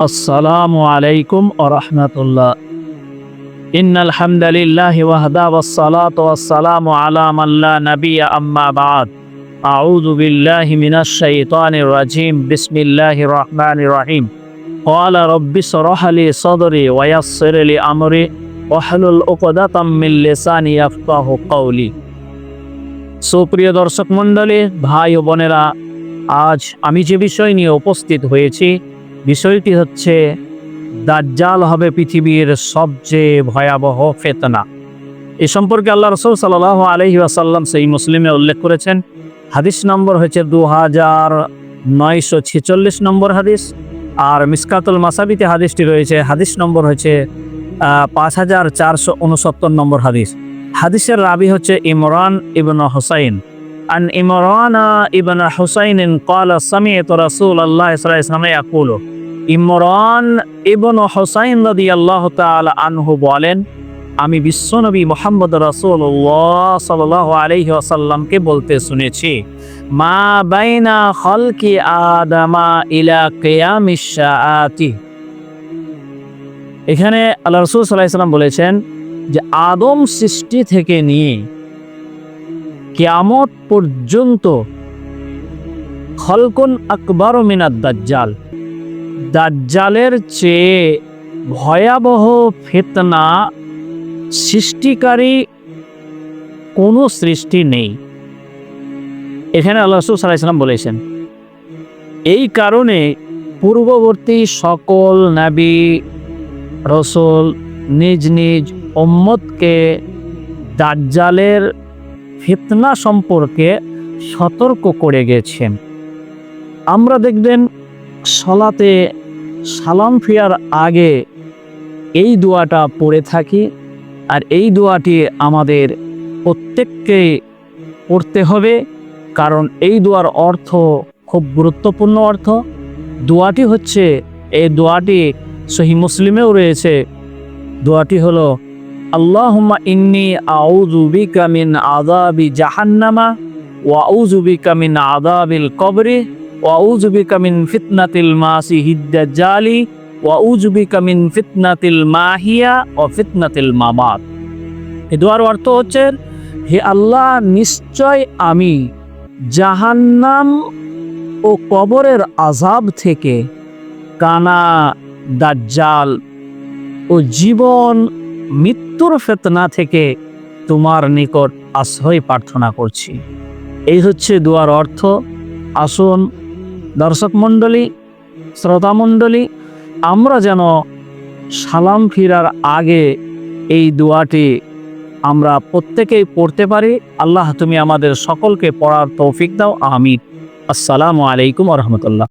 السلام عليكم ورحمة الله إن الحمد لله وحده والصلاة والسلام على من لا نبي أما بعد أعوذ بالله من الشيطان الرجيم بسم الله الرحمن الرحيم قال رب اشرح لي صدري ويسر لي أمري واحلل عقدة من لساني يفقه قولي সুপ্রিয় দর্শক মণ্ডলী ভাই ও বোনেরা আজ আমি যে বিষয় নিয়ে উপস্থিত হয়েছি বিষয়টি হচ্ছে দাজ্জাল হবে পৃথিবীর সবচেয়ে ভয়াবহ ফেতনা এ সম্পর্কে আল্লাহ রসুল সাল্লাহ আলহি আসাল্লাম সেই মুসলিমে উল্লেখ করেছেন হাদিস নম্বর হচ্ছে দু হাজার নয়শো ছেচল্লিশ নম্বর হাদিস আর মিসকাতুল মাসাবিতে হাদিসটি রয়েছে হাদিস নম্বর হচ্ছে পাঁচ হাজার চারশো উনসত্তর নম্বর হাদিস হাদিসের রাবি হচ্ছে ইমরান ইবন হুসাইন عن إمران ابن حسين قال سمعت رسول الله صلى الله عليه وسلم يقول ইমরান ইবন হোসাইন রাদি আল্লাহ আনহু বলেন, আমি বিশ্বনবী মোহাম্মদ সাল্লাল্লাহু আলাইহি ওয়াসাল্লামকে বলতে শুনেছি, মা বাইনা খলকি আদামা ইলা কিয়ামিশ শাআতি। এখানে আল্লাহ রাসূল সাল্লাম বলেছেন যে, আদম সৃষ্টি থেকে নিয়ে কিয়ামত পর্যন্ত খলকুন আকবর মিনাদ দাজ্জাল। দাজ্জালের চেয়ে ভয়াবহ ফেতনা সৃষ্টিকারী কোনো সৃষ্টি নেই। এখানে আল্লাহ রসুল সাল্লাম বলেছেন, এই কারণে পূর্ববর্তী সকল নাবি রসুল নিজ নিজ ওম্মতকে দাজ্জালের ফিতনা সম্পর্কে সতর্ক করে গেছেন। আমরা দেখবেন সলাতে সালাম ফিরার আগে এই দোয়াটা পড়ে থাকি আর এই দোয়াটি আমাদের প্রত্যেককে পড়তে হবে, কারণ এই দোয়ার অর্থ খুব গুরুত্বপূর্ণ অর্থ। দোয়াটি হচ্ছে, এই দোয়াটি সহি মুসলিমেও রয়েছে। দোয়াটি হলো, আল্লাহুম্মা ইন্নি আউযু বিকা মিন আযাবি জাহান্নামা ওয়া আউযু বিকা মিন আযাবিল কবরি। দাজ্জালি মাহিয়া ও ফিতনাতিল দোয়ার অর্থ হচ্ছে, হে আল্লাহ, নিশ্চয় আমি জাহান্নাম ও কবরের আজাব থেকে কানা, দাজ্জাল ও জীবন মৃত্যুর ফেতনা থেকে তোমার নিকট আশ্রয় প্রার্থনা করছি। এই হচ্ছে দোয়ার অর্থ। আসুন দর্শক মণ্ডলী, শ্রোতা মণ্ডলী, আমরা যেন সালাম ফিরার আগে এই দোয়াটি আমরা প্রত্যেকেই পড়তে পারি। আল্লাহ তুমি আমাদের সকলকে পড়ার তৌফিক দাও, আমিন। আসসালামু আলাইকুম রহমতুল্লাহ।